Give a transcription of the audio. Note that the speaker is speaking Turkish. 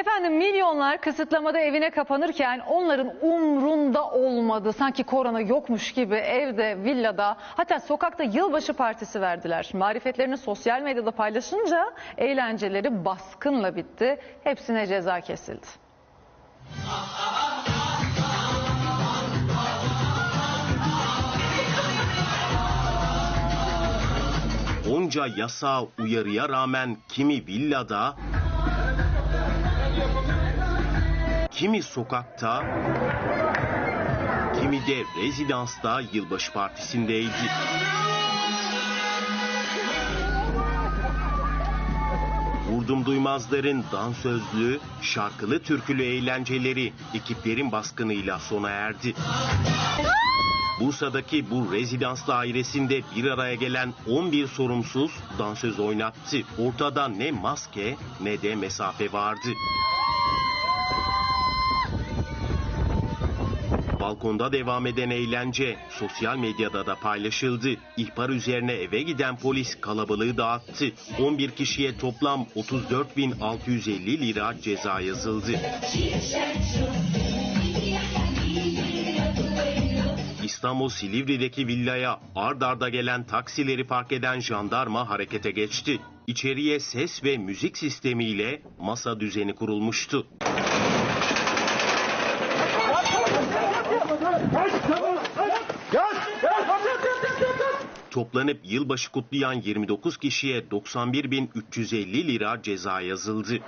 Efendim milyonlar kısıtlamada evine kapanırken onların umrunda olmadı. Sanki korona yokmuş gibi evde, villada hatta sokakta yılbaşı partisi verdiler. Marifetlerini sosyal medyada paylaşınca eğlenceleri baskınla bitti. Hepsine ceza kesildi. Onca yasa uyarıya rağmen kimi villada, kimi sokakta, kimi de rezidansta yılbaşı partisindeydi. Vurdum duymazların dansözlü, şarkılı türkülü eğlenceleri ekiplerin baskınıyla sona erdi. Bursa'daki bu rezidans dairesinde bir araya gelen 11 sorumsuz dansöz oynattı. Ortada ne maske ne de mesafe vardı. Balkonda devam eden eğlence sosyal medyada da paylaşıldı. İhbar üzerine eve giden polis kalabalığı dağıttı. 11 kişiye toplam 34.650 lira ceza yazıldı. İstanbul Silivri'deki villaya ard arda gelen taksileri park eden jandarma harekete geçti. İçeriye ses ve müzik sistemiyle masa düzeni kurulmuştu. Toplanıp yılbaşı kutlayan 29 kişiye 91.350 lira ceza yazıldı.